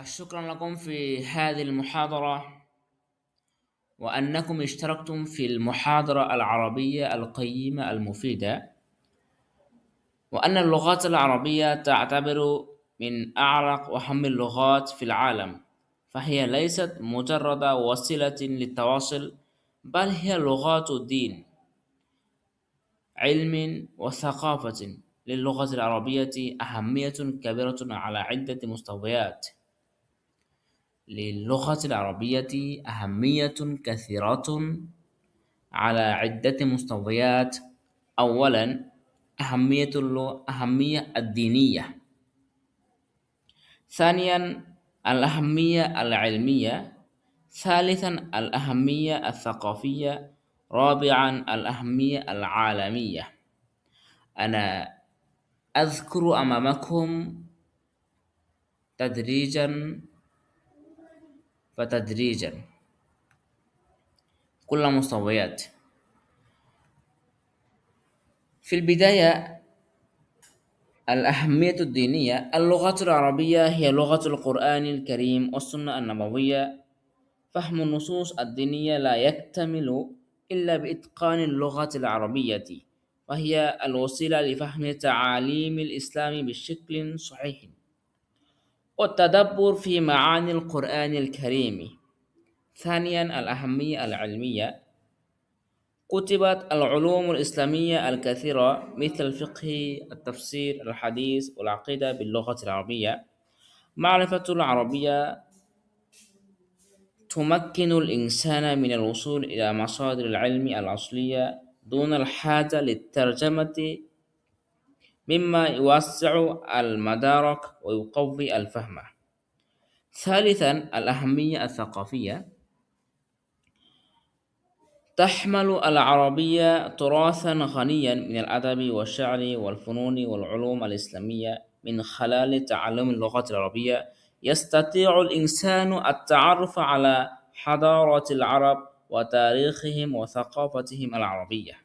شكرا لكم في هذه المحاضرة وأنكم اشتركتم في المحاضرة العربية القيمة المفيدة وأن اللغات العربية تعتبر من أعرق وأهم اللغات في العالم فهي ليست مجرد وسيلة للتواصل بل هي لغات دين علم وثقافة. للغة العربية أهمية كبيرة على عدة مستويات. للغة العربية أهمية كثيرة على عدة مستويات. أولا أهمية الأهمية الدينية. ثانيا الأهمية العلمية. ثالثا الأهمية الثقافية. رابعا الأهمية العالمية. أنا أذكر أمامكم تدريجا فتدريجا. كل مستويات. في البداية الأهمية الدينية اللغة العربية هي لغة القرآن الكريم والسنة النبوية. فهم النصوص الدينية لا يكتمل إلا بإتقان اللغة العربية وهي الوسيلة لفهم تعاليم الإسلام بشكل صحيح. والتدبر في معاني القرآن الكريم. ثانيا الأهمية العلمية. كتبت العلوم الإسلامية الكثيرة مثل الفقه التفسير الحديث والعقيدة باللغة العربية. معرفة العربية تمكن الإنسان من الوصول إلى مصادر العلم الأصلية دون الحاجة للترجمة مما يوسع المدارك ويقوي الفهم. ثالثا الأهمية الثقافية. تحمل العربية تراثا غنيا من الأدب والشعر والفنون والعلوم الإسلامية. من خلال تعلم اللغة العربية يستطيع الإنسان التعرف على حضارة العرب وتاريخهم وثقافتهم العربية.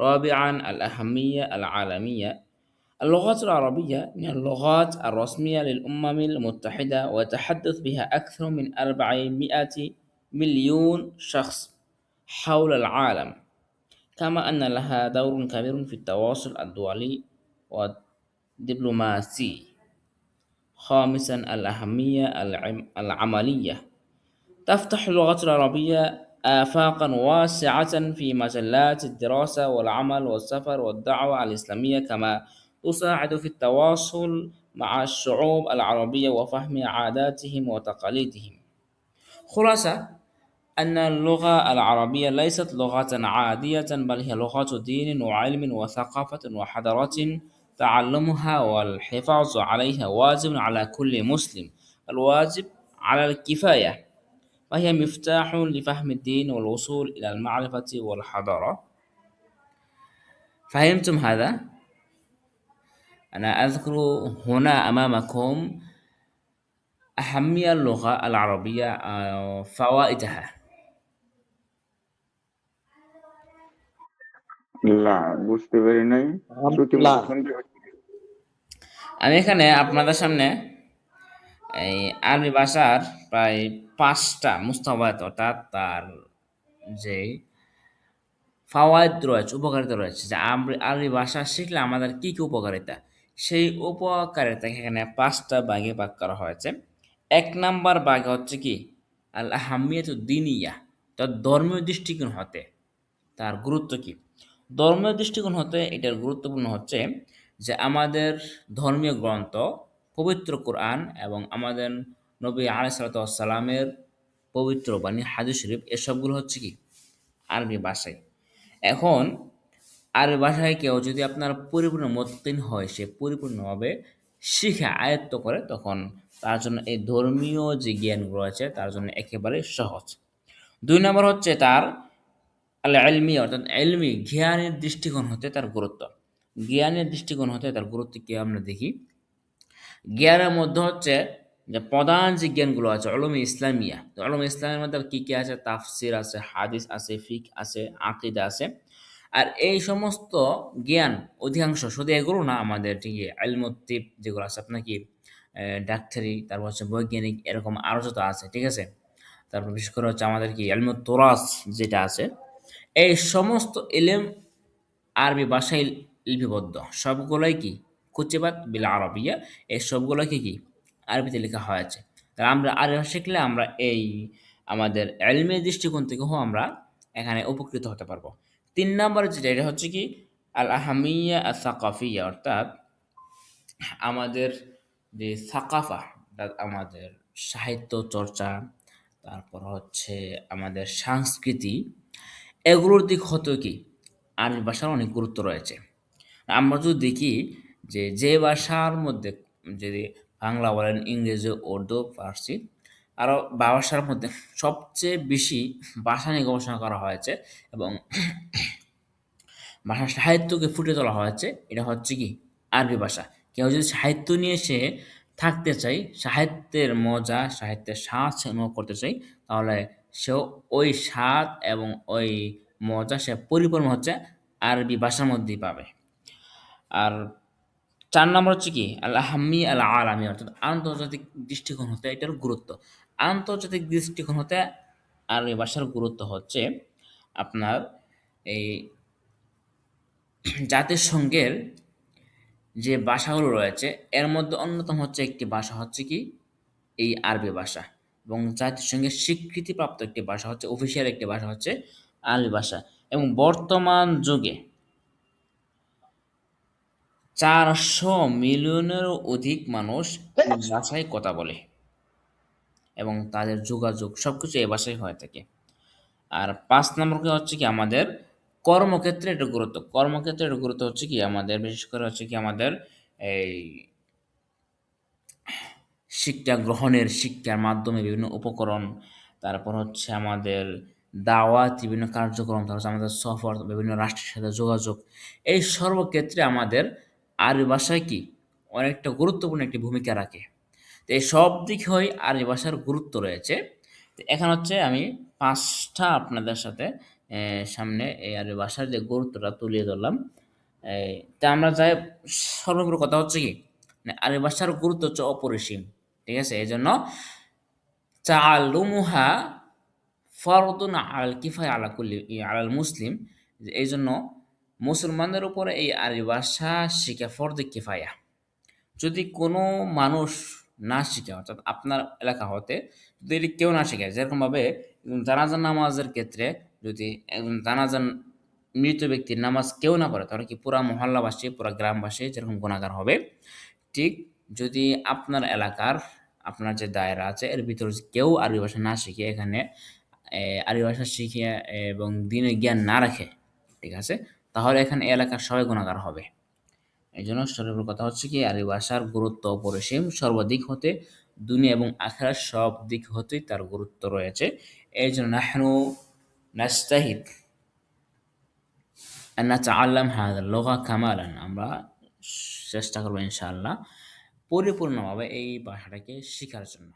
رابعا الأهمية العالمية. اللغات العربية من اللغات الرسمية للأمم المتحدة ويتحدث بها أكثر من أربعمائة مليون شخص حول العالم. كما أن لها دور كبير في التواصل الدولي والدبلوماسي. خامسا الأهمية العملية. تفتح اللغة العربية آفاقا واسعة في مجالات الدراسة والعمل والسفر والدعوة الإسلامية كما تساعد في التواصل مع الشعوب العربية وفهم عاداتهم وتقاليدهم. خلاصة أن اللغة العربية ليست لغة عادية بل هي لغة دين وعلم وثقافة وحضارة تعلمها والحفاظ عليها واجب على كل مسلم الواجب على الكفاية. وهي مفتاح لفهم الدين والوصول إلى المعرفة والحضارة فهمتم هذا؟ أنا أذكر هنا أمامكم أهمية اللغة العربية آه، فوائدها না বুঝতে পারি নাই শ্রুতি না শুনতে আমি এখানে আপনাদের সামনে এই আরবি ভাষার প্রায় পাঁচটা মুস্তাবাদ অর্থাৎ তার যে ফাওয়ায়দ রয়েছে, উপকারিতা রয়েছে। যে আরবি- ভাষা শিখলে আমাদের কী কী উপকারিতা? সেই উপকারিতাকে এখানে পাঁচটা ভাগে ভাগ করা হয়েছে। এক নাম্বার ভাগে হচ্ছে কি? আল আহামিয়ত দিনিয়া তার ধর্মীয় দৃষ্টিকোণ হতে তার গুরুত্ব কি? ধর্মীয় দৃষ্টিকোণ হতে এটার গুরুত্বপূর্ণ হচ্ছে যে আমাদের ধর্মীয় গ্রন্থ পবিত্র কোরআন এবং আমাদের নবী আলাইসালামের পবিত্র বাণী, হাদিস শরীফ, এসবগুলো হচ্ছে কি? আরবি ভাষায়। এখন আরবি ভাষায় কেউ যদি আপনার পরিপূর্ণ মতিন হয়, সে পরিপূর্ণভাবে শিখে আয়ত্ত করে, তখন তার জন্য এই ধর্মীয় যে জ্ঞানগুলো আছে, তার জন্য একেবারে সহজ। দুই নম্বর হচ্ছে তার আল এলমি অর্থাৎ এলমি জ্ঞানের দৃষ্টিকোণ হতে তার গুরুত্ব। জ্ঞানের দৃষ্টিকোণ হতে তার গুরুত্ব কি আমরা দেখি? জ্ঞানের মধ্যে হচ্ছে যে প্রধান যে জ্ঞানগুলো আছে অলম ইসলামিয়া, তো অলম ইসলামের মধ্যে কি কি আছে? তাফসির আছে, হাদিস আছে, ফিক আছে, আকিদা আছে। আর এই সমস্ত জ্ঞান অধিকাংশ শুধু এগুলো না, আমাদের ঠিক আলমতিব যেগুলো আছে, আপনার কি ডাক্তারি, তারপর হচ্ছে বৈজ্ঞানিক এরকম আরও যত আছে, ঠিক আছে? তারপর বিশেষ করে হচ্ছে আমাদের কি এলমে তোরাস যেটা আছে, এই সমস্ত এলেম আরবি ভাষায় লিপিবদ্ধ, সবগুলোই কি? কুচিবাত বিল আরবিয়া, এই সবগুলোকে কি আরবিতে লেখা হয়েছে। তা আমরা আরবি শিখলে আমরা এই আমাদের এলমের দৃষ্টিকোণ থেকেও আমরা এখানে উপকৃত হতে পারব। তিন নম্বর যেটা, এটা হচ্ছে কি আল আহামিয়া আর সাকাফিয়া অর্থাৎ আমাদের যে সাকাফা আমাদের সাহিত্য চর্চা, তারপর হচ্ছে আমাদের সংস্কৃতি, এগুলোর দিক হতো কি আরবি ভাষার অনেক গুরুত্ব রয়েছে। আমরা যদি দেখি যে যে ভাষার মধ্যে যদি বাংলা বলেন, ইংরেজি, উর্দু, ফার্সি, আরও ভাষার মধ্যে সবচেয়ে বেশি ভাষা নিয়ে গবেষণা করা হয়েছে এবং ভাষা সাহিত্যকে ফুটে তোলা হয়েছে, এটা হচ্ছে কি? আরবি ভাষা। কেউ যদি সাহিত্য নিয়ে সে থাকতে চাই সাহিত্যের মজা, সাহিত্যের স্বাদ সে অনুভব করতে চাই তাহলে সেও ওই স্বাদ এবং ওই মজা সে পরিপূর্ণ হচ্ছে আরবি ভাষার মধ্যেই পাবে। আর চার নম্বর হচ্ছে কি? আল আহাম্মি আল আলামি অর্থাৎ আন্তর্জাতিক দৃষ্টিকোণ হতে এটার গুরুত্ব। আন্তর্জাতিক দৃষ্টিকোণ হতে আরবি ভাষার গুরুত্ব হচ্ছে আপনার এই জাতিসংঘের যে ভাষাগুলো রয়েছে, এর মধ্যে অন্যতম হচ্ছে একটি ভাষা হচ্ছে কি? এই আরবি ভাষা। এবং জাতিসংঘের স্বীকৃতিপ্রাপ্ত একটি ভাষা হচ্ছে অফিসিয়াল একটি ভাষা হচ্ছে আরবি ভাষা। এবং বর্তমান যুগে চারশো মিলিয়নেরও অধিক মানুষ ভাষায় কথা বলে। এবং তাদের যোগাযোগ সবকিছু এ ভাষায় হয়ে থাকে। আর পাঁচ নম্বরকে হচ্ছে কি আমাদের কর্মক্ষেত্রে এটা গুরুত্ব। কর্মক্ষেত্রে এটা গুরুত্ব হচ্ছে কি আমাদের বিশেষ করে হচ্ছে কি আমাদের এই শিক্ষা গ্রহণের শিক্ষার মাধ্যমে বিভিন্ন উপকরণ তারপর হচ্ছে আমাদের দাওয়াত বিভিন্ন কার্যক্রম তারপর আমাদের সফর বিভিন্ন রাষ্ট্রের সাথে যোগাযোগ। এই সর্বক্ষেত্রে আমাদের আরবি ভাষায় কি অনেকটা গুরুত্বপূর্ণ একটি ভূমিকা রাখে। তো এই সব দিক হয় আরবি ভাষার গুরুত্ব রয়েছে। তো এখন হচ্ছে আমি পাঁচটা আপনাদের সাথে সামনে এই আরবি ভাষার যে গুরুত্বটা তুলিয়ে ধরলাম। তা আমরা যাই, সর্বোপরি কথা হচ্ছে কি মানে আরবি ভাষার গুরুত্ব হচ্ছে অপরিসীম, ঠিক আছে? এই জন্য চালুমুহা ফরদুন আল কিফায় আলা কুল্লি আলাল মুসলিম এই জন্য মুসলমানদের উপরে এই আরবি ভাষা শিখা ফরদে কিফায়া। যদি কোনো মানুষ না শিখে, অর্থাৎ আপনার এলাকা হতে যদি এটি কেউ না শিখে, যেরকমভাবে জানাজান নামাজের ক্ষেত্রে যদি জানাজান মৃত ব্যক্তির নামাজ কেউ না পড়ে, তাহলে কি পুরা মহল্লাবাসী, পুরা গ্রামবাসী যেরকম গুণাগার হবে? ঠিক যদি আপনার এলাকার, আপনার যে দায়রা আছে, এর ভিতরে কেউ আরবি ভাষা না শিখে, এখানে আরবি ভাষা শিখে এবং দিনে জ্ঞান না রাখে, ঠিক আছে? তাহলে এখানে এলাকার সবাই গুণাকার হবে। এই জন্য সর্বপ্রথম কথা হচ্ছে কি, আরবি ভাষার গুরুত্ব অপরিসীম। সর্বাধিক হতে দুনিয়া এবং আখড়ার সব দিক হতেই তার গুরুত্ব রয়েছে। এই জন্য নাহনু নাস্তাহিদ নাচা আল্লাম হাজার লোহা কামালান। আমরা চেষ্টা করব ইনশাআল্লাহ পরিপূর্ণভাবে এই ভাষাটাকে শেখার জন্য।